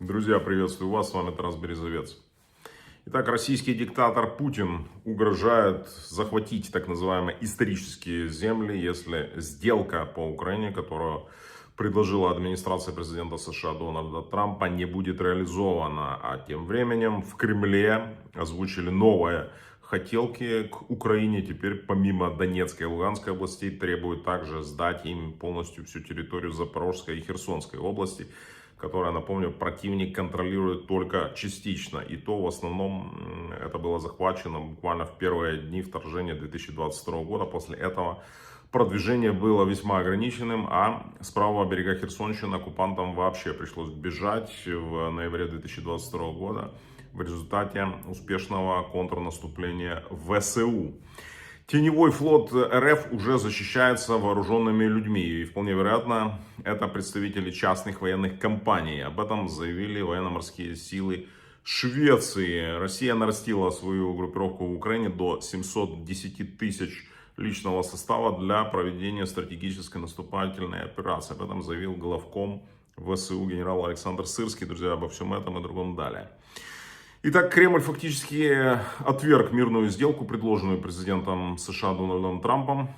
Друзья, приветствую вас, с вами Тарас Березовец. Итак, российский диктатор Путин угрожает захватить так называемые исторические земли, если сделка по Украине, которую предложила администрация президента США Дональда Трампа, не будет реализована. А тем временем в Кремле озвучили новое хотелки к Украине теперь помимо Донецкой и Луганской областей требуют также сдать им полностью всю территорию Запорожской и Херсонской области, которая, напомню, противник контролирует только частично. И то в основном это было захвачено буквально в первые дни вторжения 2022 года. После этого продвижение было весьма ограниченным, а с правого берега Херсонщины оккупантам вообще пришлось бежать в ноябре 2022 года в результате успешного контрнаступления ВСУ. Теневой флот РФ уже защищается вооруженными людьми. И вполне вероятно, это представители частных военных компаний. Об этом заявили военно-морские силы Швеции. Россия нарастила свою группировку в Украине до 710 тысяч личного состава для проведения стратегической наступательной операции. Об этом заявил главком ВСУ генерал Александр Сырский. Друзья, обо всем этом и другом далее. Итак, Кремль фактически отверг мирную сделку, предложенную президентом США Дональдом Трампом.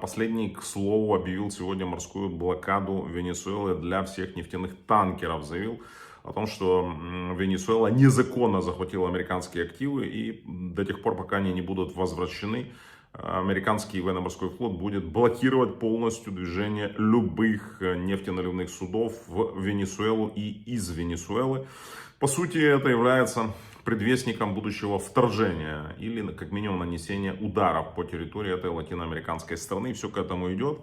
Последний, к слову, объявил сегодня морскую блокаду Венесуэлы для всех нефтяных танкеров. Заявил о том, что Венесуэла незаконно захватила американские активы и до тех пор, пока они не будут возвращены, американский военно-морской флот будет блокировать полностью движение любых нефтеналивных судов в Венесуэлу и из Венесуэлы. По сути, это является предвестником будущего вторжения или как минимум нанесения ударов по территории этой латиноамериканской страны. Все к этому идет.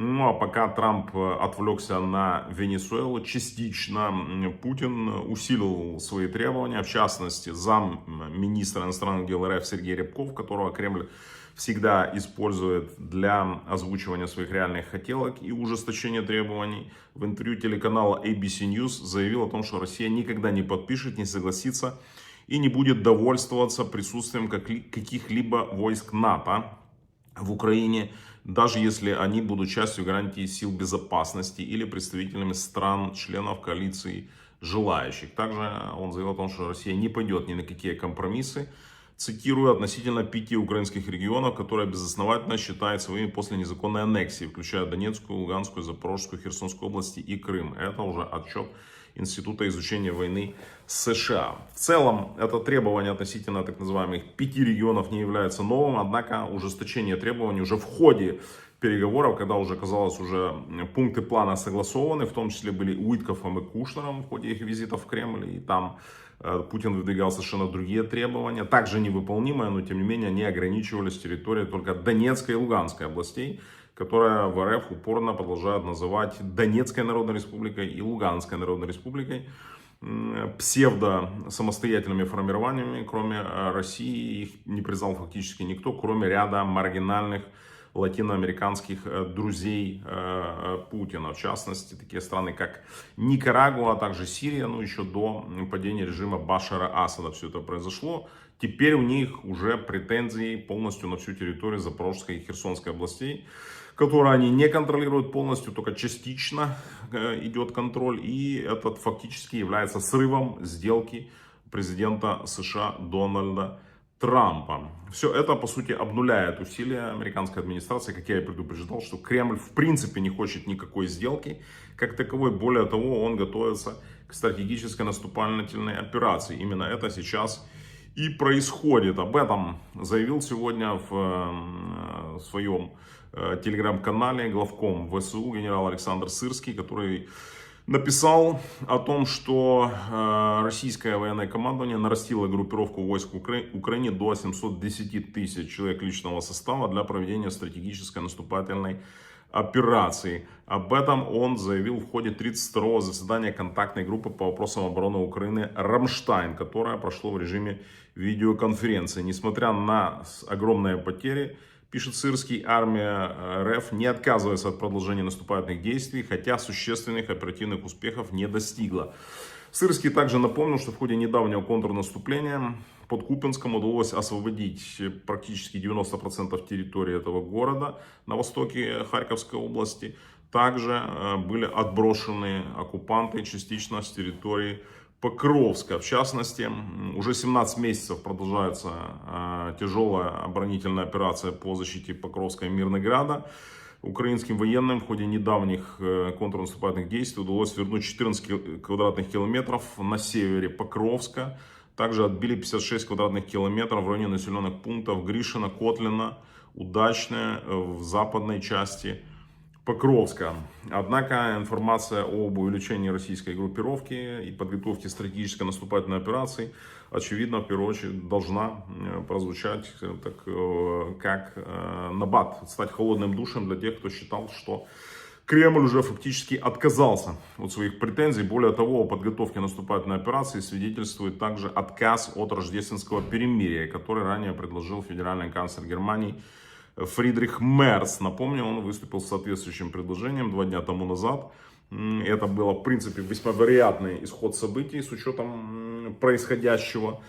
Ну а пока Трамп отвлекся на Венесуэлу, частично Путин усилил свои требования, в частности, зам министра иностранных дел РФ Сергей Рябков, которого Кремль всегда использует для озвучивания своих реальных хотелок и ужесточения требований. В интервью телеканала ABC News заявил о том, что Россия никогда не подпишет, не согласится и не будет довольствоваться присутствием каких-либо войск НАТО в Украине, даже если они будут частью гарантии сил безопасности или представителями стран-членов коалиции желающих. Также он заявил о том, что Россия не пойдет ни на какие компромиссы, цитирую, относительно пяти украинских регионов, которые безосновательно считают своими после незаконной аннексии, включая Донецкую, Луганскую, Запорожскую, Херсонскую области и Крым. Это уже отчет Института изучения войны США. В целом, это требование относительно так называемых пяти регионов не является новым, однако ужесточение требований уже в ходе переговоров, когда уже казалось, уже пункты плана согласованы, в том числе были Уиткофом и Кушнером в ходе их визита в Кремль, и там Путин выдвигал совершенно другие требования, также невыполнимые, но тем не менее они ограничивались территорией только Донецкой и Луганской областей, которая в РФ упорно продолжают называть Донецкой Народной Республикой и Луганской Народной Республикой псевдо-самостоятельными формированиями, кроме э, России, их не признал фактически никто, кроме ряда маргинальных латиноамериканских э, друзей э, э, Путина. В частности, такие страны, как Никарагуа, а также Сирия, ну еще до падения режима Башара Асада все это произошло. Теперь у них уже претензии полностью на всю территорию Запорожской и Херсонской областей, которые они не контролируют полностью, только частично идет контроль. И этот фактически является срывом сделки президента США Дональда Трампа. Все это, по сути, обнуляет усилия американской администрации, как я и предупреждал, что Кремль в принципе не хочет никакой сделки как таковой. Более того, он готовится к стратегической наступательной операции. Именно это сейчас и происходит. Об этом заявил сегодня в э, своем э, телеграм-канале главком ВСУ генерал Александр Сырский, который написал о том, что э, российское военное командование нарастило группировку войск в Украине до 710 тысяч человек личного состава для проведения стратегической наступательной операции. Об этом он заявил в ходе 32-го заседания контактной группы по вопросам обороны Украины «Рамштайн», которое прошло в режиме видеоконференции. Несмотря на огромные потери, Пишет Сырский, армия э, РФ не отказывается от продолжения наступательных действий, хотя существенных оперативных успехов не достигла. Сырский также напомнил, что в ходе недавнего контрнаступления под Купинском удалось освободить практически 90% территории этого города на востоке Харьковской области. также э, были отброшены оккупанты частично с территории Покровска. В частности, уже 17 месяцев продолжается э, тяжелая оборонительная операция по защите Покровска и Мирнограда. Украинским военным в ходе недавних э, контрнаступательных действий удалось вернуть 14 ки- квадратных километров на севере Покровска. Также отбили 56 квадратных километров в районе населенных пунктов Гришина, Котлина, Удачная э, в западной части Покровска. Однако информация об увеличении российской группировки и подготовке стратегической наступательной операции, очевидно, в первую очередь должна э, прозвучать э, так, э, как набат, стать холодным душем для тех, кто считал, что Кремль уже фактически отказался от своих претензий. Более того, о подготовке наступательной операции свидетельствует также отказ от рождественского перемирия, который ранее предложил федеральный канцлер Германии Фридрих Мерц. Напомню, он выступил с соответствующим предложением два дня тому назад. Это было, в принципе, весьма вероятный исход событий с учетом происходящего.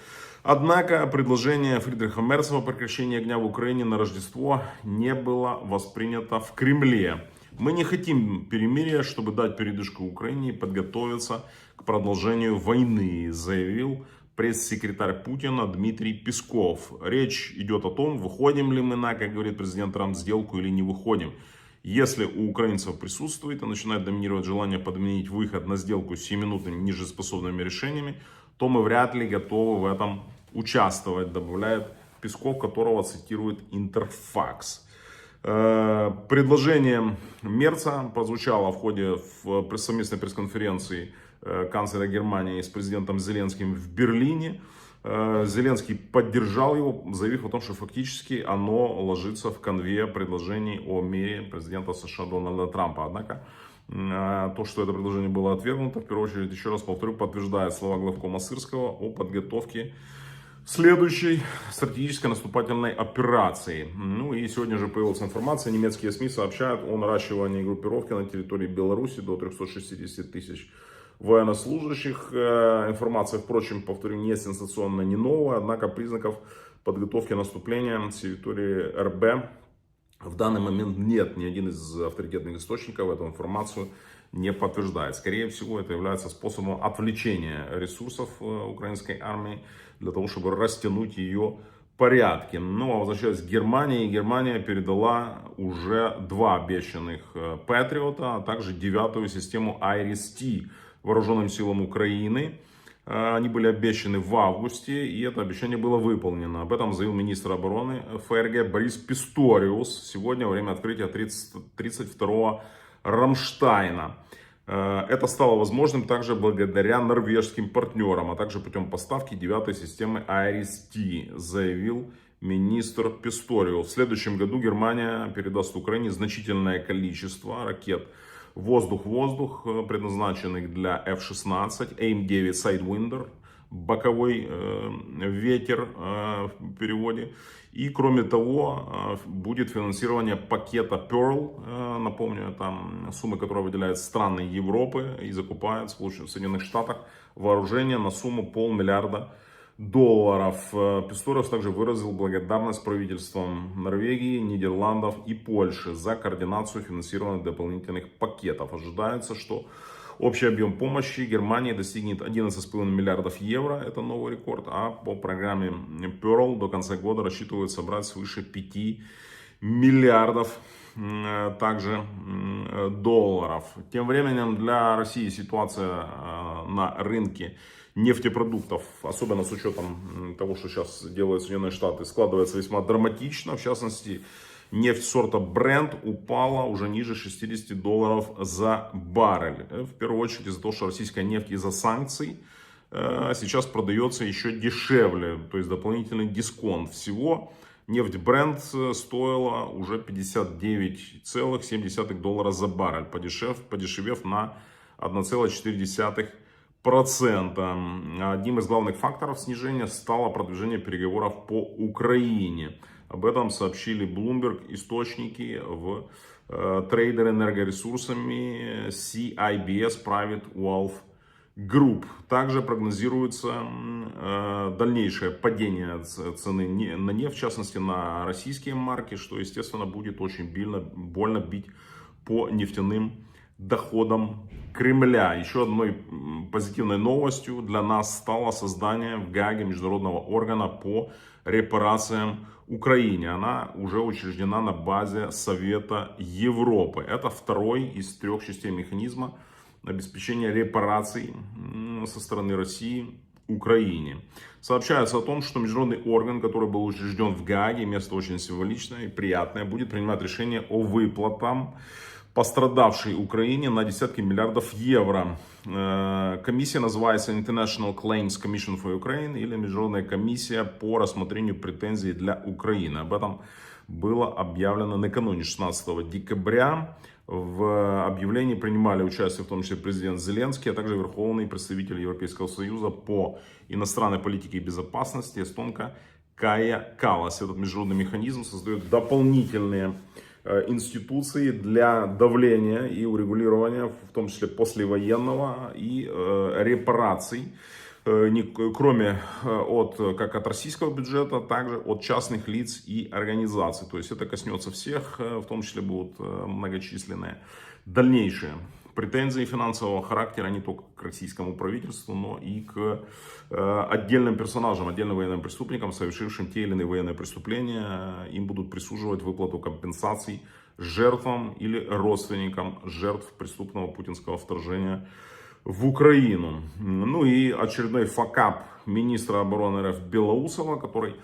Однако предложение Фридриха Мерца о прекращении огня в Украине на Рождество не было воспринято в Кремле. Мы не хотим перемирия, чтобы дать передышку Украине и подготовиться к продолжению войны, заявил пресс-секретарь Путина Дмитрий Песков. Речь идет о том, выходим ли мы на, как говорит президент Трамп, сделку или не выходим. Если у украинцев присутствует и начинает доминировать желание подменить выход на сделку с 7-минутными нежеспособными решениями, то мы вряд ли готовы в этом участвовать, добавляет Песков, которого цитирует Интерфакс. Э, Предложение Мерца прозвучало в ходе пресс- совместной пресс-конференции э, канцлера Германии с президентом Зеленским в Берлине. Э, Зеленский поддержал его, заявив о том, что фактически оно ложится в конве предложений о мере президента США Дональда Трампа. Однако э, то, что это предложение было отвергнуто, в первую очередь, еще раз повторю, подтверждает слова главкома Сырского о подготовке следующей стратегической наступательной операции. Ну и сегодня же появилась информация, немецкие СМИ сообщают о наращивании группировки на территории Беларуси до 360 тысяч военнослужащих. Э, Информация, впрочем, повторю, не сенсационная, не новая, однако признаков подготовки наступления с территории РБ в данный момент нет. Ни один из авторитетных источников эту информацию не подтверждает. Скорее всего, это является способом отвлечения ресурсов э, украинской армии для того, чтобы растянуть ее порядки. Ну, а возвращаясь к Германии, Германия передала уже два обещанных э, Патриота, а также девятую систему Iris-T вооруженным силам Украины. Э, Они были обещаны в августе, и это обещание было выполнено. Об этом заявил министр обороны ФРГ Борис Писториус сегодня во время открытия 30 32-го Рамштайна. Э, Это стало возможным также благодаря норвежским партнерам, а также путем поставки девятой системы Iris-T, заявил министр Писториус. В следующем году Германия передаст Украине значительное количество ракет воздух-воздух, э, предназначенных для F-16, AIM-9 Sidewinder, боковой э, ветер э, в переводе. И кроме того, э, будет финансирование пакета Pearl, э, напомню, там суммы, которые выделяют страны Европы и закупают в Соединенных Штатах вооружение на сумму полмиллиарда долларов. Э, Писториус также выразил благодарность правительствам Норвегии, Нидерландов и Польши за координацию финансирования дополнительных пакетов. Ожидается, что общий объем помощи Германии достигнет 11,5 миллиардов евро, это новый рекорд, а по программе Pearl до конца года рассчитывают собрать свыше 5 миллиардов также долларов. Тем временем для России ситуация э, на рынке нефтепродуктов, особенно с учетом того, что сейчас делают Соединенные Штаты, складывается весьма драматично. В частности, нефть сорта Brent упала уже ниже 60 долларов за баррель. Э, В первую очередь из-за того, что российская нефть из-за санкций э, сейчас продается еще дешевле, то есть дополнительный дисконт. Всего нефть Brent э, стоила уже 59,7 доллара за баррель, подешев, подешевев на 1,4%. Процента. Одним из главных факторов снижения стало продвижение переговоров по Украине. Об этом сообщили Bloomberg источники в э, трейдер энергоресурсами CIBS Private Wealth Group. Также прогнозируется э, дальнейшее падение цены на нефть, в частности на российские марки, что, естественно, будет очень больно, больно бить по нефтяным доходам Кремля. Еще одной позитивной новостью для нас стало создание в Гаге международного органа по репарациям Украине. Она уже учреждена на базе Совета Европы. Это второй из трех частей механизма обеспечения репараций со стороны России Украине. Сообщается о том, что международный орган, который был учрежден в Гааге, место очень символичное и приятное, будет принимать решение о выплатам пострадавшей Украине на десятки миллиардов евро. Э, комиссия называется International Claims Commission for Ukraine или Международная комиссия по рассмотрению претензий для Украины. Об этом было объявлено накануне 16 декабря. В объявлении принимали участие в том числе президент Зеленский, а также верховный представитель Европейского Союза по иностранной политике и безопасности эстонка Кая Калас. Этот международный механизм создает дополнительные институции для давления и урегулирования, в том числе послевоенного и э, репараций Э, кроме э, от, как от российского бюджета, также от частных лиц и организаций. То есть это коснется всех, э, в том числе будут многочисленные дальнейшие претензии финансового характера не только к российскому правительству, но и к отдельным персонажам, отдельным военным преступникам, совершившим те или иные военные преступления. Им будут присуживать выплату компенсаций жертвам или родственникам жертв преступного путинского вторжения в Украину. Ну и очередной факап министра обороны РФ Белоусова, который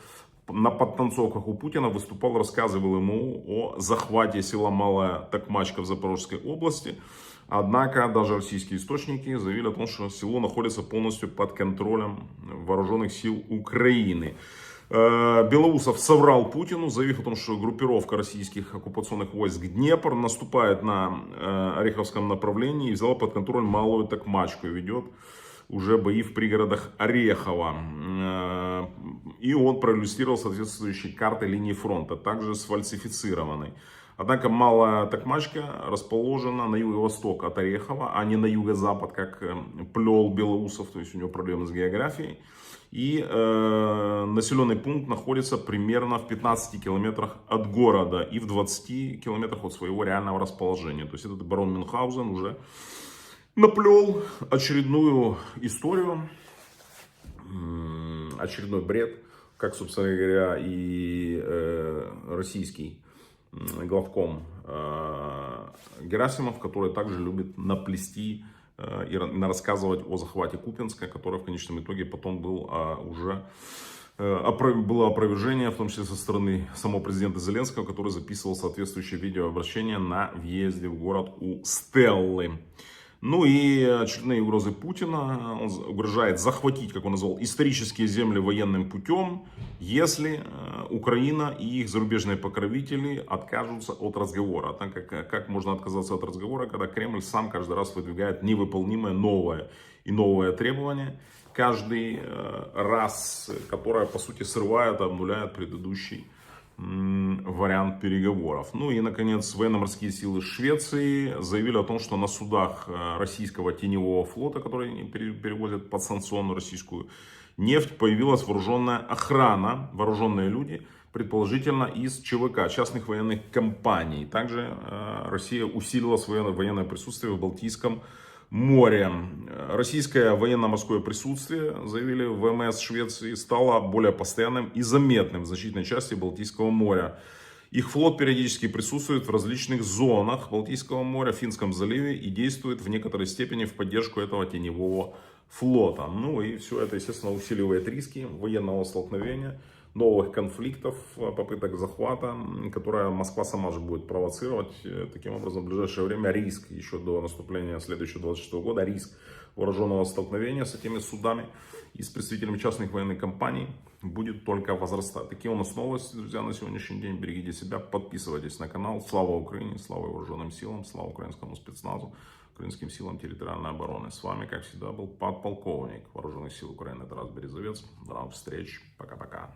на подтанцовках у Путина выступал, рассказывал ему о захвате села Малая Токмачка в Запорожской области. Однако даже российские источники заявили о том, что село находится полностью под контролем вооруженных сил Украины. Э, Белоусов соврал Путину, заявив о том, что группировка российских оккупационных войск Днепр наступает на э, Ореховском направлении и взяла под контроль Малую Токмачку и ведет уже бои в пригородах Орехова. Э, и он проиллюстрировал соответствующие карты линии фронта, также сфальсифицированной. Однако Малая Токмачка расположена на юго-восток от Орехова, а не на юго-запад, как плел Белоусов, то есть у него проблемы с географией. И э, населенный пункт находится примерно в 15 километрах от города и в 20 километрах от своего реального расположения. То есть этот барон Мюнхгаузен уже наплел очередную историю, очередной бред, как, собственно говоря, и э, российский главком э, Герасимов, который также любит наплести Э, и рассказывать о захвате Купинска, который в конечном итоге потом был а, уже э, было опровержение, в том числе со стороны самого президента Зеленского, который записывал соответствующее видеообращение на въезде в город у Стеллы. Ну и очередные угрозы Путина. Он угрожает захватить, как он назвал, исторические земли военным путем, если э, Украина и их зарубежные покровители откажутся от разговора. Так как, как можно отказаться от разговора, когда Кремль сам каждый раз выдвигает невыполнимое новое и новое требование, каждый э, раз, которое по сути срывает, обнуляет предыдущий вариант переговоров. Ну и, наконец, военно-морские силы Швеции заявили о том, что на судах э, российского теневого флота, который перевозят под санкционную российскую нефть, появилась вооруженная охрана, вооруженные люди, предположительно из ЧВК, частных военных компаний. Также э, Россия усилила свое военное присутствие в Балтийском море. Российское военно-морское присутствие, заявили в ВМС Швеции, стало более постоянным и заметным в значительной части Балтийского моря. Их флот периодически присутствует в различных зонах Балтийского моря, Финском заливе и действует в некоторой степени в поддержку этого теневого флота. Ну и все это, естественно, усиливает риски военного столкновения новых конфликтов, э, попыток захвата, которые Москва сама же будет провоцировать. Э, таким образом, в ближайшее время риск еще до наступления следующего 26 года, риск вооруженного столкновения с этими судами и с представителями частных военных компаний будет только возрастать. Такие у нас новости, друзья, на сегодняшний день. Берегите себя, подписывайтесь на канал. Слава Украине, слава вооруженным силам, слава украинскому спецназу, украинским силам территориальной обороны. С вами, как всегда, был подполковник вооруженных сил Украины Тарас Березовец. До новых встреч. Пока-пока.